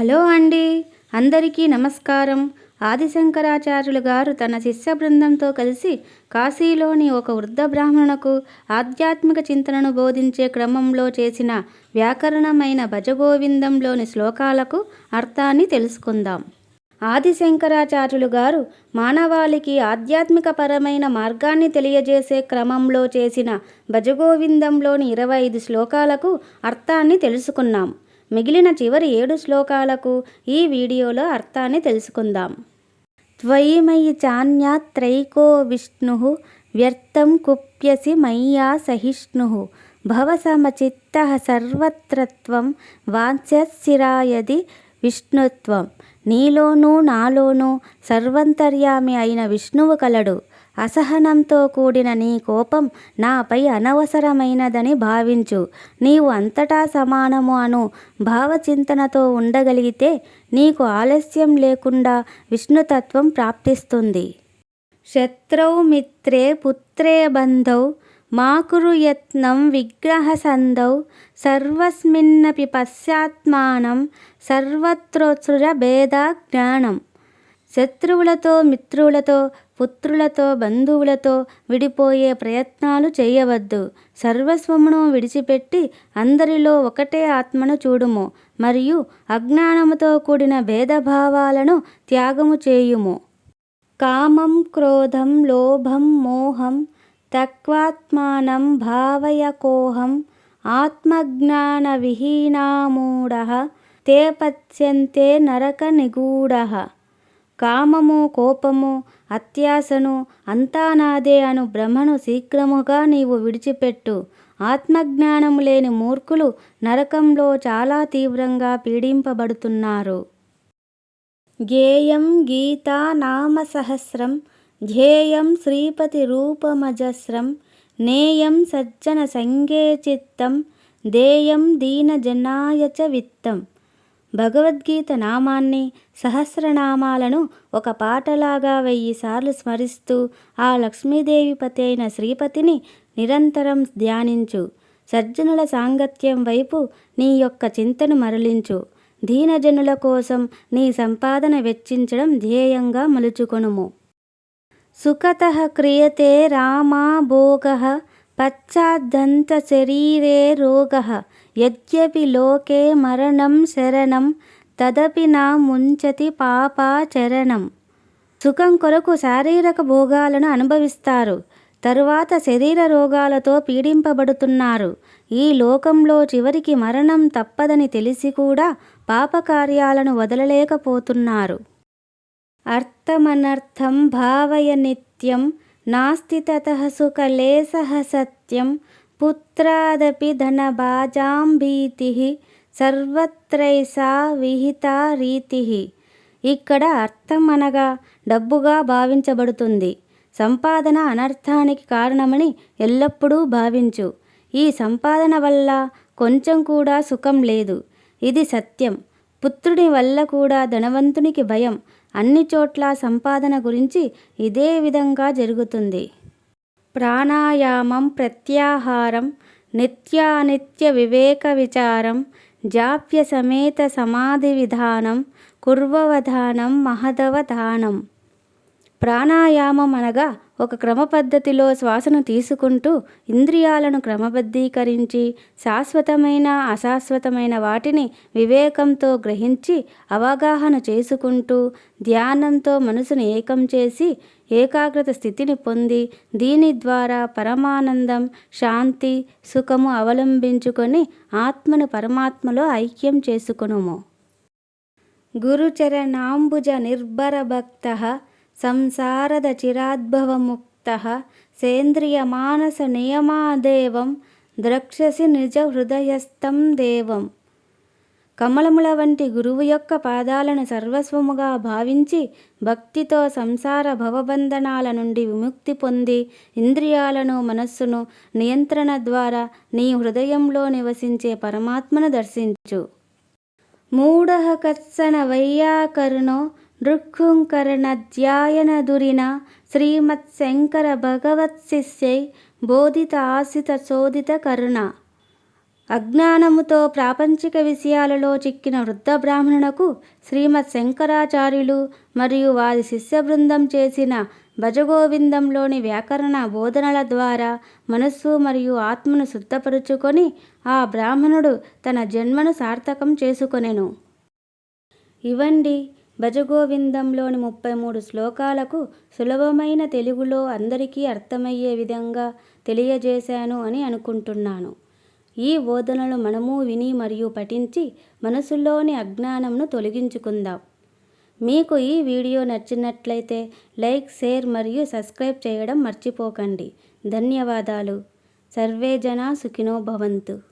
Hello అండి. అందరికీ నమస్కారం. ఆదిశంకరాచార్యులు గారు తన శిష్య బృందంతో కలిసి కాశీలోని ఒక వృద్ధ బ్రాహ్మణునకు ఆధ్యాత్మిక చింతనను బోధించే క్రమంలో చేసిన వ్యాకరణమైన భజగోవిందంలోని శ్లోకాలకు అర్థాన్ని తెలుసుకుందాం. ఆదిశంకరాచార్యులు గారు మానవాళికి ఆధ్యాత్మిక పరమైన మార్గాన్ని తెలియజేసే క్రమంలో చేసిన భజగోవిందంలోని ఇరవై ఐదు శ్లోకాలకు అర్థాన్ని తెలుసుకున్నాం. మిగిలిన చివరి ఏడు శ్లోకాలకు ఈ వీడియోలో అర్థాన్ని తెలుసుకుందాం. త్వయి మయి చాన్యాత్రైకో విష్ణు వ్యర్థం కుప్యసి మయ్యా సహిష్ణు భవసమచిత్త సర్వత్రత్వం వాంఛ్యశిరాయది విష్ణుత్వం. నీలోనూ నాలోనూ సర్వంతర్యామి అయిన విష్ణువు కలడు. అసహనంతో కూడిన నీ కోపం నాపై అనవసరమైనదని భావించు. నీవు అంతటా సమానము అను భావచింతనతో ఉండగలిగితే నీకు ఆలస్యం లేకుండా విష్ణుతత్వం ప్రాప్తిస్తుంది. శత్రౌ మిత్రే పుత్రే బంధౌ మాకురుయత్నం కురు యత్నం విగ్రహసంధౌ సర్వస్మిన్నపి పశ్చాత్మానం సర్వత్రోత్సృజ భేద జ్ఞానం. శత్రువులతో మిత్రులతో పుత్రులతో బంధువులతో విడిపోయే ప్రయత్నాలు చేయవద్దు. సర్వస్వమును విడిచిపెట్టి అందరిలో ఒకటే ఆత్మను చూడుము మరియు అజ్ఞానముతో కూడిన భేదభావాలను త్యాగము చేయుము. కామం క్రోధం లోభం మోహం తక్వాత్మానం భావయకోహం ఆత్మజ్ఞానవిహీనామూఢ తే పత్యంతే నరక నిగూఢ. కామము కోపము అత్యాసను అంతా నాదే అను భ్రమను శీఘ్రముగా నీవు విడిచిపెట్టు. ఆత్మజ్ఞానము లేని మూర్ఖులు నరకంలో చాలా తీవ్రంగా పీడింపబడుతున్నారు. గేయం గీతా నామ సహస్రం ధ్యేయం శ్రీపతి రూపమజస్రం నేయం సజ్జన సంగే చిత్తం దేయం దీనజనాయ చ విత్తం. భగవద్గీత నామాన్ని సహస్రనామాలను ఒక పాటలాగా వెయ్యిసార్లు స్మరిస్తూ ఆ లక్ష్మీదేవిపతి అయిన శ్రీపతిని నిరంతరం ధ్యానించు. సజ్జనుల సాంగత్యం వైపు నీ యొక్క చింతను మరలించు. దీనజనుల కోసం నీ సంపాదన వెచ్చించడం ధ్యేయంగా మలుచుకొనుము. సుఖత క్రియతే రామా భోగ పశ్చాద్దంత శరీరే రోగ. యద్యపి లోకే మరణం శరణం తదపి నా ముంచతి పాపాచరణం. సుఖం కొరకు శారీరక భోగాలను అనుభవిస్తారు. తరువాత శరీర రోగాలతో పీడింపబడుతున్నారు. ఈ లోకంలో చివరికి మరణం తప్పదని తెలిసి కూడా పాపకార్యాలను వదలలేకపోతున్నారు. అర్థమనర్థం భావయ నిత్యం నాస్తి తత సుఖలేశ సత్యం పుత్రాదపి ధనభాజాం భీతి సర్వత్రైసా విహిత రీతి ఇక్కడ అర్థం అనగా డబ్బుగా భావించబడుతుంది। సంపాదన అనర్థానికి కారణమని ఎల్లప్పుడూ భావించు. ఈ సంపాదన వల్ల కొంచెం కూడా సుఖం లేదు. ఇది సత్యం. పుత్రుడి వల్ల కూడా ధనవంతునికి భయం. అన్ని చోట్ల సంపాదన గురించి ఇదే విధంగా జరుగుతుంది. ప్రాణాయామం ప్రత్యాహారం నిత్యానిత్య వివేక విచారం జాప్య సమేత సమాధి విధానం కుర్వవధానం మహదవధానం. ప్రాణాయామం అనగా ఒక క్రమ పద్ధతిలో శ్వాసను తీసుకుంటూ ఇంద్రియాలను క్రమబద్ధీకరించి శాశ్వతమైన అశాశ్వతమైన వాటిని వివేకంతో గ్రహించి అవగాహన చేసుకుంటూ ధ్యానంతో మనసును ఏకం చేసి ఏకాగ్రత స్థితిని పొంది దీని ద్వారా పరమానందం శాంతి సుఖము అవలంబించుకొని ఆత్మను పరమాత్మలో ఐక్యం చేసుకునుము. గురుచరణాంబుజ నిర్భర భక్త సంసాರದ చిరాద్భవముక్త సేంద్రియమానస నియమాదేవం ద్రక్షసి నిజ హృదయస్థం దేవం కమలముల వంటి గురువు యొక్క పాదాలను సర్వస్వముగా భావించి భక్తితో సంసార భవబంధనాల నుండి విముక్తి పొంది ఇంద్రియాలను మనస్సును నియంత్రణ ద్వారా నీ హృదయంలో నివసించే పరమాత్మను దర్శించు. మూఢ కత్సన వైయాకరుణో నృక్కుం శ్రీమత్శంకర భగవత్శిష్యై బోధిత ఆశిత శోధిత కరుణ అజ్ఞానముతో ప్రాపంచిక విషయాలలో చిక్కిన వృద్ధ బ్రాహ్మణునకు శ్రీమత్ శంకరాచార్యులు మరియు వారి శిష్య బృందం చేసిన భజగోవిందంలోని వ్యాకరణ బోధనల ద్వారా మనస్సు మరియు ఆత్మను శుద్ధపరుచుకొని ఆ బ్రాహ్మణుడు తన జన్మను సార్థకం చేసుకొనెను. ఇవండి భజగోవిందంలోని ముప్పై మూడు శ్లోకాలకు సులభమైన తెలుగులో అందరికీ అర్థమయ్యే విధంగా తెలియజేశాను అని అనుకుంటున్నాను. ఈ బోధనలు మనము విని మరియు పఠించి మనసులోని అజ్ఞానంను తొలగించుకుందాం. మీకు ఈ వీడియో నచ్చినట్లయితే లైక్ షేర్ మరియు సబ్స్క్రైబ్ చేయడం మర్చిపోకండి. ధన్యవాదాలు. సర్వే జనా సుఖినో భవంతు.